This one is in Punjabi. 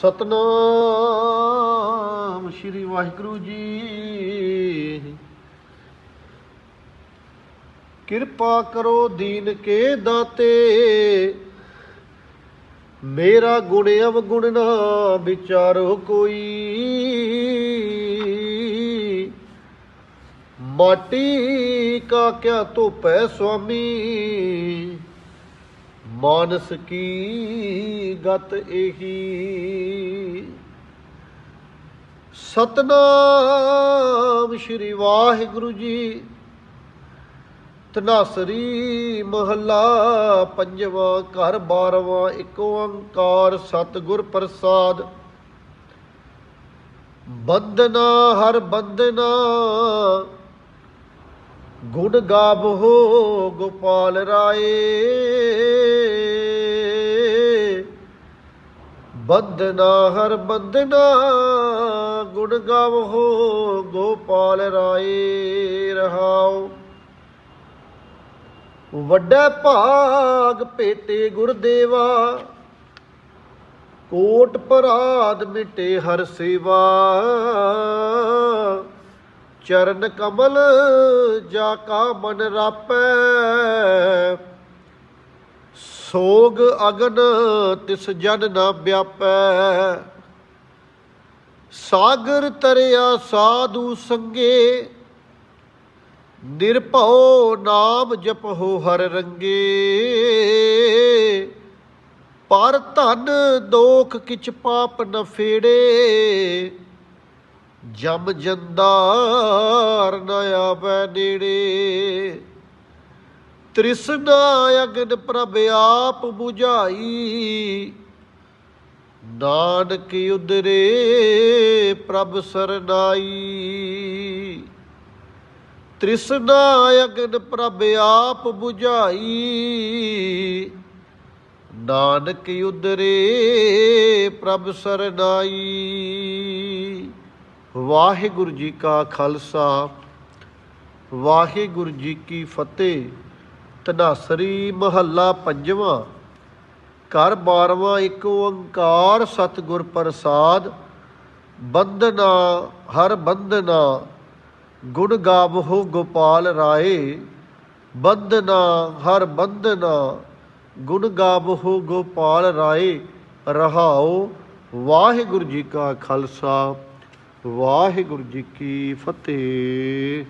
ਸਤਨਾਮ ਸ਼੍ਰੀ ਵਾਹਿਗੁਰੂ ਜੀ। ਕਿਰਪਾ ਕਰੋ ਦੀਨ ਕੇ ਦਾਤੇ। ਮੇਰਾ ਗੁਣ ਅਵਗੁਣ ਨਾ ਵਿਚਾਰੋ ਕੋਈ। ਮਾਟੀ ਕਾ ਕਿਆ ਧੋਪੈ ਸੁਆਮੀ। ਮਾਨਸ ਕੀ ਗਤ ਇਹੀ? ਸਤਨਾਮ ਸ਼੍ਰੀ ਵਾਹਿਗੁਰੂ ਜੀ। ਤਨਾਸਰੀ ਮਹੱਲਾ ਪੰਜਵਾਂ ਘਰ, ਬਾਰਵਾਂ ਇੱਕ ਓੰਕਾਰ ਸਤਿਗੁਰ ਪ੍ਰਸਾਦ। ਬੰਦਨਾ ਹਰ ਬੰਦਨਾ ਗੁਣ ਗਾਵੋ ਗੋਪਾਲ ਰਾਏ। ਬੰਦਨਾ ਹਰ ਬੰਦਨਾ ਗੁਣ ਗਾਵੋ ਗੋਪਾਲ ਰਾਏ। ਰਹਾਓ ਵੱਡਾ ਭਾਗ ਭੇਟੇ ਗੁਰਦੇਵਾ, ਕੋਟ ਪਰਾਦ ਮਿਟੇ ਹਰ ਸੇਵਾ। ਚਰਨ ਕਮਲ ਜਾ ਕਾ ਮਨ ਰਾਪੈ। ਸੋਗ ਅਗਨ ਤਿਸ ਜਨ ਨਾ ਵਿਆਪੈ। ਸਾਗਰ ਤਰਿਆ ਸਾਧੂ ਸੰਗੇ, ਨਿਰਭਉ ਨਾਮ ਜਪੋ ਹਰ ਰੰਗੇ। ਪਰ ਧਨ ਦੋਖ ਕਿਛ ਪਾਪ ਨ ਫੇੜੇ। ਜਮ ਜੰਦਾਰ ਨ ਆਵੈ ਨੇੜੇ। ਤ੍ਰਿਸ਼ਨਾ ਅਗਨ ਪ੍ਰਭ ਆਪ 부ਝਾਈ ਨਾਨਕ ਉਦਰੇ ਪ੍ਰਭ ਸਰਨਾਈ। ਤ੍ਰਿਸ਼ਨਾ ਅਗਨ ਪ੍ਰਭ ਆਪ 부ਝਾਈ ਨਾਨਕ ਉਦਰੇ ਪ੍ਰਭ ਸਰਨਾਈ। ਵਾਹਿਗੁਰੂ ਜੀ ਕਾ ਖਾਲਸਾ, ਵਾਹਿਗੁਰੂ ਜੀ ਕੀ ਫਤਿਹ। ਤਨਾਸਰੀ ਮਹੱਲਾ ਪੰਜਵਾਂ, ਘਰ ਬਾਰਵਾਂ ਇੱਕ ਓੰਕਾਰ ਸਤਿਗੁਰ ਪ੍ਰਸਾਦ ਬੰਦਨਾ ਹਰ ਬੰਦਨਾ ਗੁਣ ਗਾਵਹੁ ਗੋਪਾਲ ਰਾਏ। ਬੰਦਨਾ ਹਰ ਬੰਦਨਾ ਗੁਣ ਗਾਵਹੁ ਗੋਪਾਲ ਰਾਏ। ਰਹਾਓ ਵਾਹਿਗੁਰੂ ਜੀ ਕਾ ਖਾਲਸਾ। ਵਾਹਿਗੁਰੂ ਜੀ ਕੀ ਫਤਿਹ।